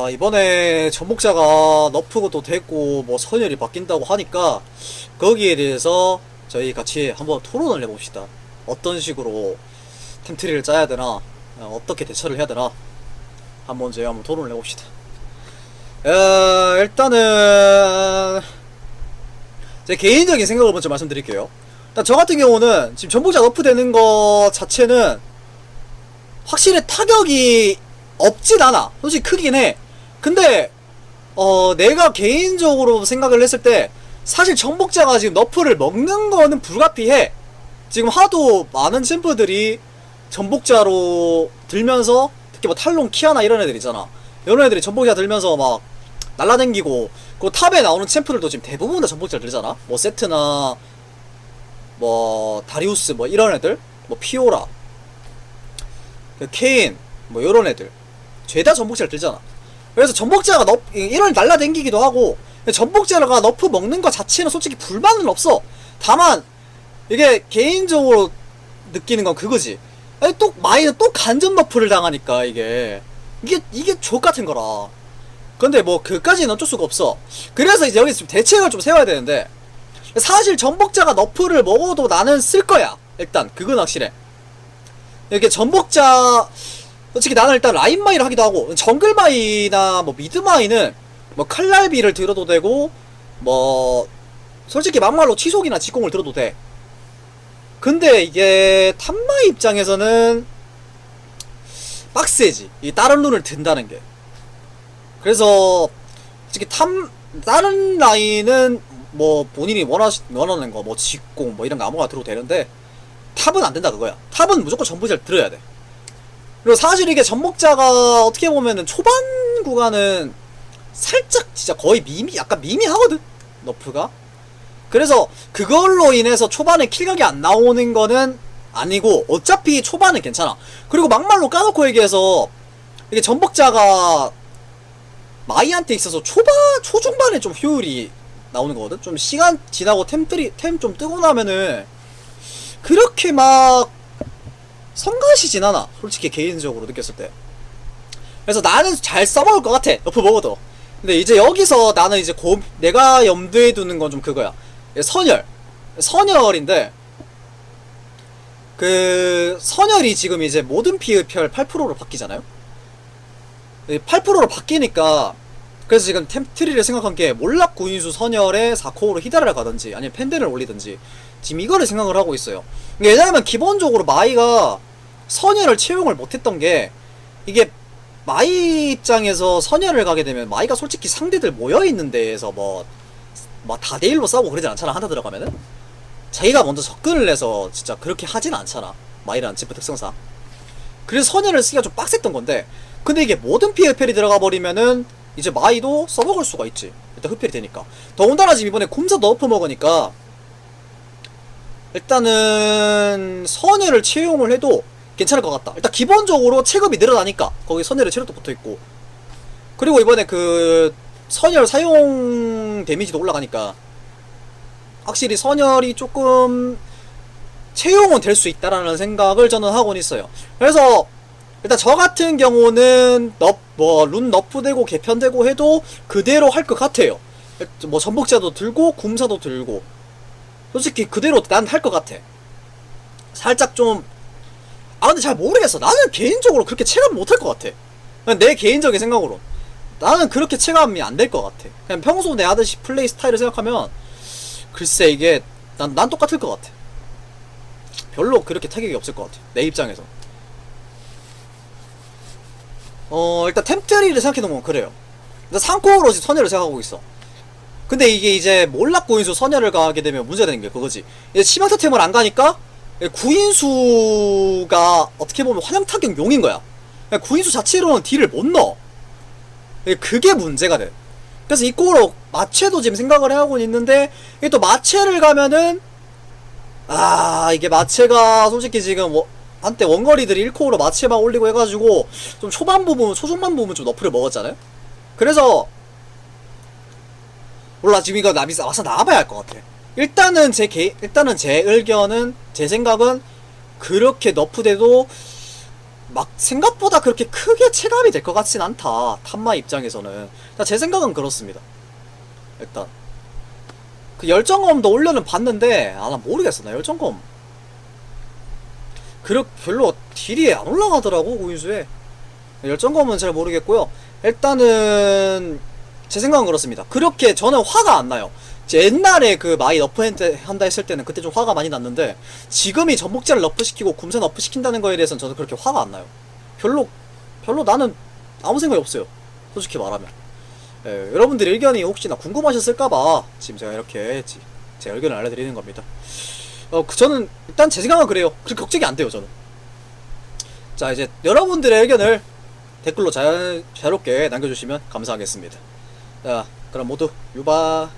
아, 이번에 전복자가 너프도 됐고 뭐 선열이 바뀐다고 하니까 거기에 대해서 저희 같이 한번 토론을 해봅시다. 어떤 식으로 템트리를 짜야 되나, 어, 어떻게 대처를 해야 되나 한번 저희 한번 토론을 해봅시다. 어, 일단은 제 개인적인 생각을 먼저 말씀드릴게요. 저 같은 경우는 지금 전복자 너프 되는 거 자체는 확실히 타격이 없진 않아. 솔직히 크긴 해. 근데 어 내가 개인적으로 생각을 했을 때 사실 정복자가 지금 너프를 먹는 거는 불가피해. 지금 하도 많은 챔프들이 전복자로 들면서 특히 뭐 탈론 키아나 이런 애들 있잖아. 이런 애들이 전복자 들면서 막 날라댕기고 그 탑에 나오는 챔프들도 지금 대부분 다 전복자를 들잖아. 뭐 세트나 뭐 다리우스 뭐 이런 애들, 뭐 피오라, 그 케인 뭐 이런 애들 죄다 전복자를 들잖아. 그래서 전복자가 너 이런 날라댕기기도 하고 전복자가 너프 먹는 것 자체는 솔직히 불만은 없어. 다만 이게 개인적으로 느끼는 건 그거지. 아니 또 마이는 또 간접 너프를 당하니까 이게 이게 이게 족 같은 거라. 근데 뭐 그까지는 어쩔 수가 없어. 그래서 이제 여기서 좀 대책을 좀 세워야 되는데 사실 전복자가 너프를 먹어도 나는 쓸 거야. 일단 그건 확실해. 이렇게 전복자 솔직히 나는 일단 라인 마이를 하기도 하고 정글 마이나 뭐 미드 마이는 뭐 칼날비를 들어도 되고 뭐 솔직히 막말로 치속이나 직공을 들어도 돼. 근데 이게 탑마이 입장에서는 빡세지. 이 다른 룬을 든다는 게. 그래서 솔직히 탑 다른 라인은 뭐 본인이 원하 원하는 거 뭐 직공 뭐 이런 거 아무거나 들어도 되는데 탑은 안 된다 그거야. 탑은 무조건 전부잘 들어야 돼. 그리고 사실 이게 전목자가 어떻게 보면은 초반 구간은 살짝 진짜 거의 미미 약간 미미하거든 너프가 그래서 그걸로 인해서 초반에 킬각이 안 나오는 거는 아니고 어차피 초반은 괜찮아 그리고 막말로 까놓고 얘기해서 이게 전복자가 마이한테 있어서 초반 초중반에 좀 효율이 나오는 거거든? 좀 시간 지나고 템들이 템 좀 뜨고 나면은 그렇게 막 성가시진 않아. 솔직히 개인적으로 느꼈을 때. 그래서 나는 잘 써먹을 것 같아. 너프 먹어도. 근데 이제 여기서 나는 이제 고, 내가 염두에 두는 건 좀 그거야. 선열. 선열인데 그 선열이 지금 이제 모든 피흡혈 8%로 바뀌잖아요? 8%로 바뀌니까 그래서 지금 템트리를 생각한 게 몰락 구인수 선열에 4코어로 히다를 가든지 아니면 펜덴을 올리든지 지금 이거를 생각을 하고 있어요. 왜냐하면 기본적으로 마이가 선열을 채용을 못했던 게 이게 마이 입장에서 선열을 가게 되면 마이가 솔직히 상대들 모여있는 데에서 뭐, 뭐 다대일로 싸우고 그러진 않잖아 한타 들어가면은. 자기가 먼저 접근을 해서 진짜 그렇게 하진 않잖아 마이라는 지프 특성상. 그래서 선열을 쓰기가 좀 빡셌던 건데 근데 이게 모든 흡혈이 들어가 버리면은 이제 마이도 써먹을 수가 있지 일단 흡혈이 되니까 더군다나 지금 이번에 곰사 너프 먹으니까 일단은 선열을 채용을 해도 괜찮을 것 같다. 일단 기본적으로 체급이 늘어나니까 거기 선열의 체력도 붙어 있고 그리고 이번에 그 선열 사용 데미지도 올라가니까 확실히 선열이 조금 채용은 될 수 있다라는 생각을 저는 하고는 있어요. 그래서 일단 저 같은 경우는 너 뭐 룬 너프되고 개편되고 해도 그대로 할 것 같아요. 뭐 전복자도 들고 굼사도 들고 솔직히 그대로 난 할 것 같아. 살짝 좀 아 근데 잘 모르겠어. 나는 개인적으로 그렇게 체감 못 할 것 같아. 그냥 내 개인적인 생각으로 나는 그렇게 체감이 안 될 것 같아. 그냥 평소 내 하듯이 플레이 스타일을 생각하면 글쎄 이게 난, 난 똑같을 것 같아. 별로 그렇게 타격이 없을 것 같아. 내 입장에서. 어 일단 템트리를 생각해놓으면 그래요. 일단 상코어로 선열을 생각하고 있어. 근데 이게 이제 몰락 구인수 선열을 가게 되면 문제가 되는 게 그거지. 이제 치명타 템을 안 가니까 구인수가 어떻게 보면 환영 타격 용인 거야. 구인수 자체로는 딜을 못 넣어. 그게 문제가 돼. 그래서 이 코어로 마체도 지금 생각을 하고 있는데 이게 또 마체를 가면은 아 이게 마체가 솔직히 지금 뭐 한때 원거리들이 1코어로 마체만 올리고 해가지고 좀 초반 부분 초중반 부분 좀 너프를 먹었잖아요. 그래서 몰라 지금 이거 나비사 와서 나와봐야 할 것 같아. 일단은 제 개, 일단은 제 의견은 제 생각은 그렇게 너프돼도 막 생각보다 그렇게 크게 체감이 될 것 같진 않다. 탐마 입장에서는. 제 생각은 그렇습니다. 일단. 그 열정검도 올려는 봤는데, 아, 나 모르겠어. 나 열정검. 그렇, 별로 딜이 안 올라가더라고, 고인수에. 열정검은 잘 모르겠고요. 일단은, 제 생각은 그렇습니다. 그렇게 저는 화가 안 나요. 제 옛날에 그 마이 너프 한다- 했을 때는 그때 좀 화가 많이 났는데 지금이 전복자를 너프시키고 굼새 너프시킨다는 거에 대해서는 저는 그렇게 화가 안 나요. 별로 별로 나는 아무 생각이 없어요. 솔직히 말하면. 예, 여러분들 의견이 혹시나 궁금하셨을까봐 지금 제가 이렇게 지- 제 의견을 알려드리는 겁니다. 어, 그 저는 일단 제 생각은 그래요. 그렇게 걱정이 안 돼요, 저는. 자, 이제 여러분들의 의견을 댓글로 자, 자유롭게 남겨주시면 감사하겠습니다. 자, 그럼 모두 유바.